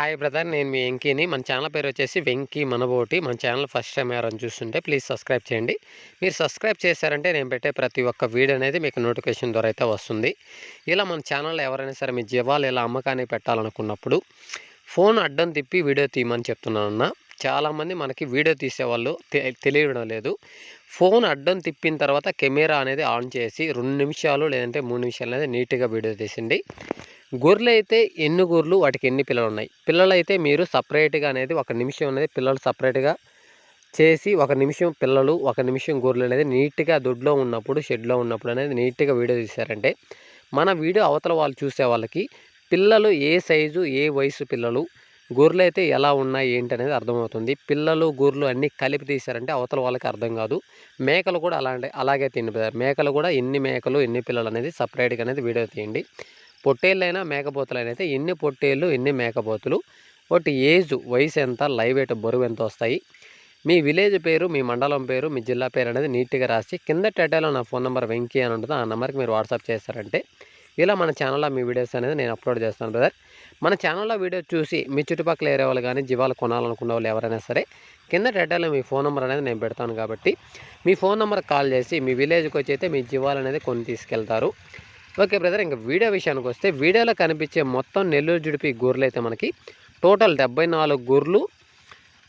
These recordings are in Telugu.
హాయ్ బ్రదర్ నేను మీ వెంకీని. మన ఛానల్ పేరు వచ్చేసి వెంకీ మనబోటి. మన ఛానల్ ఫస్ట్ టైం ఎవరైనా చూస్తుంటే ప్లీజ్ సబ్స్క్రైబ్ చేయండి. మీరు సబ్స్క్రైబ్ చేశారంటే నేను పెట్టే ప్రతి ఒక్క వీడియో అనేది మీకు నోటిఫికేషన్ ద్వారా అయితే వస్తుంది. ఇలా మన ఛానల్లో ఎవరైనా సరే మీ జీవాలు ఇలా అమ్మకానికి పెట్టాలనుకున్నప్పుడు ఫోన్ అడ్డం తిప్పి వీడియో తీయమని చెప్తున్నానన్న చాలామంది మనకి వీడియో తీసేవాళ్ళు తెలియడం లేదు. ఫోన్ అడ్డం తిప్పిన తర్వాత కెమెరా అనేది ఆన్ చేసి రెండు నిమిషాలు లేదంటే మూడు నిమిషాలు అనేది నీట్గా వీడియో తీసింది. గొర్రెలు అయితే ఎన్ని గొర్రెలు వాటికి ఎన్ని పిల్లలు ఉన్నాయి పిల్లలు అయితే మీరు సపరేట్గా అనేది ఒక నిమిషం అనేది పిల్లలు సపరేట్గా చేసి ఒక నిమిషం పిల్లలు ఒక నిమిషం గొర్రెలు అనేది నీట్గా దొడ్లో ఉన్నప్పుడు షెడ్లో ఉన్నప్పుడు అనేది నీట్గా వీడియో తీశారంటే మన వీడియో అవతల వాళ్ళు చూసే వాళ్ళకి పిల్లలు ఏ సైజు ఏ వయసు పిల్లలు గొర్రెలు అయితే ఎలా ఉన్నాయి ఏంటి అనేది అర్థమవుతుంది. పిల్లలు గొర్రెలు అన్నీ కలిపి తీశారంటే అవతల వాళ్ళకి అర్థం కాదు. మేకలు కూడా అలాంటి అలాగే తిని మేకలు కూడా ఎన్ని మేకలు ఎన్ని పిల్లలు అనేది సపరేట్గా అనేది వీడియో తీయండి. పొట్టేళ్ళైనా మేకపోతులైనా అయితే ఎన్ని పొట్టేళ్ళు ఎన్ని మేకపోతులు ఒకటి ఏజ్ వయసు ఎంత లైవ్ ఎయిట్ బరువు ఎంత వస్తాయి? మీ విలేజ్ పేరు మీ మండలం పేరు మీ జిల్లా పేరు అనేది నీట్గా రాసి కింద టేటాలో నా ఫోన్ నెంబర్ వెంకీ అని ఉంటుంది. ఆ నెంబర్కి మీరు వాట్సాప్ చేస్తారంటే ఇలా మన ఛానల్లో మీ వీడియోస్ అనేది నేను అప్లోడ్ చేస్తాను బ్రదర్. మన ఛానల్లో వీడియో చూసి మీ చుట్టుపక్కల ఏరే వాళ్ళు కానీ జీవాలు కొనాలనుకున్న వాళ్ళు ఎవరైనా సరే కింద టేటాలో మీ ఫోన్ నెంబర్ అనేది నేను పెడతాను కాబట్టి మీ ఫోన్ నెంబర్ కాల్ చేసి మీ విలేజ్కి వచ్చి అయితే మీ జీవాలు అనేది కొని తీసుకెళ్తారు. ఓకే బ్రదర్ ఇంకా వీడియో విషయానికి వస్తే వీడియోలో కనిపించే మొత్తం నెల్లూరు జుడిపి గొర్రెలు అయితే మనకి టోటల్ డెబ్బై నాలుగు గొర్రెలు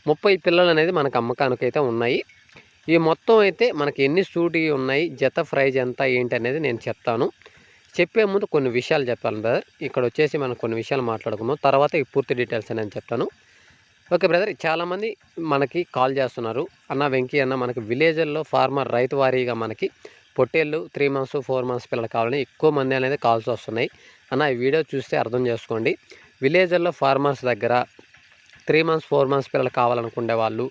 ముప్పై పిల్లలు అనేది మనకు అమ్మకానికి అయితే ఉన్నాయి. ఈ మొత్తం అయితే మనకి ఎన్ని సూటి ఉన్నాయి జత ప్రైజ్ ఎంత ఏంటి అనేది నేను చెప్తాను. చెప్పే ముందు కొన్ని విషయాలు చెప్పాలి బ్రదర్. ఇక్కడ వచ్చేసి మనం కొన్ని విషయాలు మాట్లాడుకున్నాం తర్వాత ఈ పూర్తి డీటెయిల్స్ నేను చెప్తాను. ఓకే బ్రదర్ చాలామంది మనకి కాల్ చేస్తున్నారు. అన్న వెంకీ అన్న మనకి విలేజ్ల్లో ఫార్మర్ రైతు వారీగా మనకి పొట్టేళ్ళు త్రీ మంత్స్ ఫోర్ మంత్స్ పిల్లలు కావాలని ఎక్కువ మంది అనేది కాల్స్ వస్తున్నాయి. అన్న ఈ వీడియో చూస్తే అర్థం చేసుకోండి. విలేజ్ల్లో ఫార్మర్స్ దగ్గర త్రీ మంత్స్ ఫోర్ మంత్స్ పిల్లలు కావాలనుకునే వాళ్ళు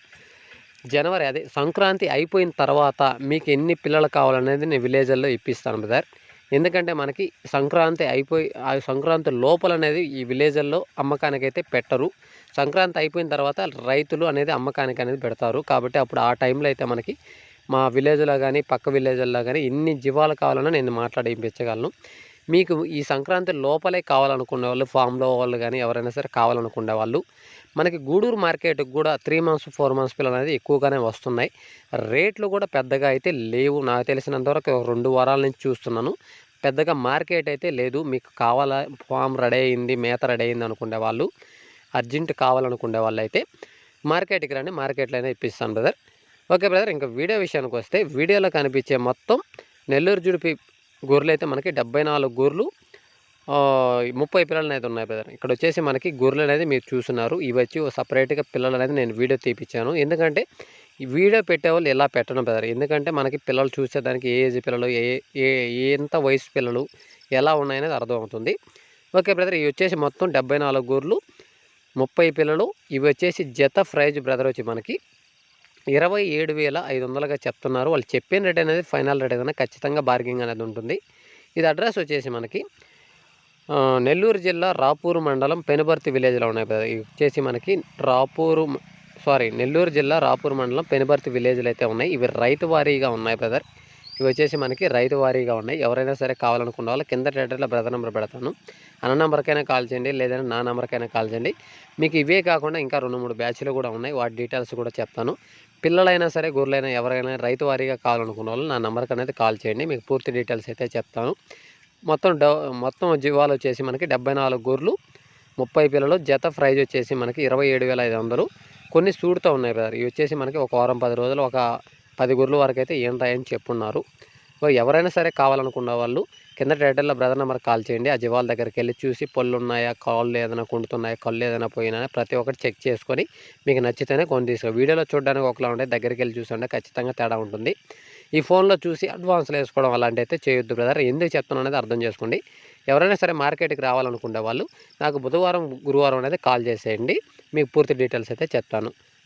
జనవరి అదే సంక్రాంతి అయిపోయిన తర్వాత మీకు ఎన్ని పిల్లలు కావాలనేది నేను విలేజ్ల్లో ఇప్పిస్తాను బ్రదర్. ఎందుకంటే మనకి సంక్రాంతి అయిపోయి ఆ సంక్రాంతి లోపల అనేది ఈ విలేజ్ల్లో అమ్మకానికి అయితే పెట్టరు. సంక్రాంతి అయిపోయిన తర్వాత రైతులు అనేది అమ్మకానికి అనేది పెడతారు. కాబట్టి అప్పుడు ఆ టైంలో అయితే మనకి మా విలేజ్లో కానీ పక్క విలేజ్లో కానీ ఎన్ని జీవాలు కావాలన్నా నేను మాట్లాడి మీకు ఈ సంక్రాంతి లోపలే కావాలనుకునే వాళ్ళు ఫామ్లో వాళ్ళు కానీ ఎవరైనా సరే కావాలనుకునే వాళ్ళు. మనకి గూడూరు మార్కెట్కి కూడా త్రీ మంత్స్ ఫోర్ మంత్స్ పిల్లలు అనేది ఎక్కువగానే వస్తున్నాయి. రేట్లు కూడా పెద్దగా అయితే లేవు. నాకు తెలిసినంతవరకు రెండు వారాల నుంచి చూస్తున్నాను. పెద్దగా మార్కెట్ అయితే లేదు. మీకు కావాలా ఫామ్ రెడీ అయింది మేత రెడీ అయింది అనుకునే వాళ్ళు అర్జెంట్ కావాలనుకునే వాళ్ళు అయితే మార్కెట్కి రండి. మార్కెట్లో అయినా ఇప్పిస్తాను బ్రదర్. Okay brother. ఇంకా వీడియో విషయానికి వస్తే వీడియోలో కనిపించే మొత్తం నెల్లూరు జుడిపి గొర్రెలు అయితే మనకి డెబ్బై నాలుగు గొర్రెలు ముప్పై పిల్లలు అనేది ఉన్నాయి బ్రదర్. ఇక్కడ వచ్చేసి మనకి గొర్రెలు అనేది మీరు చూస్తున్నారు. ఇవి వచ్చి సపరేట్గా పిల్లలు అనేది నేను వీడియో తీపిచ్చాను. ఎందుకంటే వీడియో పెట్టేవాళ్ళు ఎలా పెట్టడం బ్రదర్. ఎందుకంటే మనకి పిల్లలు చూసేదానికి ఏ ఏజ్ పిల్లలు ఏ ఏ ఎంత వయసు పిల్లలు ఎలా ఉన్నాయనేది అర్థమవుతుంది. Okay brother. ఇవి వచ్చేసి మొత్తం డెబ్బై నాలుగు గొర్రెలు ముప్పై పిల్లలు. ఇవి వచ్చేసి జత ప్రైజ్ బ్రదర్ వచ్చి మనకి ఇరవై ఏడు వేల ఐదు వందలుగా చెప్తున్నారు. వాళ్ళు చెప్పిన రేట్ అనేది ఫైనల్ రేట్ ఏదైనా ఖచ్చితంగా బార్గింగ్ అనేది ఉంటుంది. ఇది అడ్రస్ వచ్చేసి మనకి నెల్లూరు జిల్లా రాపూరు మండలం పెనుబర్తి విలేజ్లో ఉన్నాయి వచ్చేసి మనకి రాపూరు సారీ నెల్లూరు జిల్లా రాపూర్ మండలం పెనుబర్తి విలేజ్లు అయితే ఉన్నాయి. ఇవి రైతు వారీగా ఉన్నాయి బ్రదర్. ఇవి వచ్చేసి మనకి రైతు వారీగా ఉన్నాయి. ఎవరైనా సరే కావాలనుకున్న వాళ్ళు కింద టెటర్లో బ్రదర్ నెంబర్ పెడతాను. అన్న నెంబర్కైనా కాల్ చేయండి లేదంటే నా నెంబర్కైనా కాల్ చేయండి. మీకు ఇవే కాకుండా ఇంకా రెండు మూడు బ్యాచ్లు కూడా ఉన్నాయి. వాటి డీటెయిల్స్ కూడా చెప్తాను. పిల్లలైనా సరే గొర్రెలైనా ఎవరైనా రైతు వారీగా కావాలనుకున్న వాళ్ళు నా నెంబర్కి అనేది కాల్ చేయండి. మీకు పూర్తి డీటెయిల్స్ అయితే చెప్తాను. మొత్తం మొత్తం జీవాలు వచ్చేసి మనకి డెబ్బై నాలుగు గొర్రెలు ముప్పై పిల్లలు జత ప్రైజ్ వచ్చేసి మనకి ఇరవై ఏడు వేల ఐదు వందలు. కొన్ని సూడుతూ ఉన్నాయి బ్రదర్. ఇవి వచ్చేసి మనకి ఒక వారం పది రోజులు ఒక పది గొర్రెల వరకు అయితే ఏంటాయని చెప్పున్నారు ఎవరైనా సరే కావాలనుకున్న వాళ్ళు కింద టైటిల్లో బ్రదర్ నెంబర్ కాల్ చేయండి. ఆ జీవాల దగ్గరికి వెళ్ళి చూసి పళ్ళు ఉన్నాయా కాళ్ళు ఏదైనా కుంటున్నాయా కళ్ళు ఏదైనా పోయినా ప్రతి ఒక్కటి చెక్ చేసుకొని మీకు నచ్చితేనే కొని తీసుకో వీడియోలో చూడడానికి ఒకలా ఉంటే దగ్గరికి వెళ్ళి చూసుకుంటే ఖచ్చితంగా తేడా ఉంటుంది. ఈ ఫోన్లో చూసి అడ్వాన్స్లు వేసుకోవడం అలాంటి అయితే చేయొద్దు బ్రదర్. ఎందుకు చెప్తున్నాను అనేది అర్థం చేసుకోండి. ఎవరైనా సరే మార్కెట్కి రావాలనుకునే వాళ్ళు నాకు బుధవారం గురువారం అనేది కాల్ చేసేయండి. మీకు పూర్తి డీటెయిల్స్ అయితే చెప్తాను.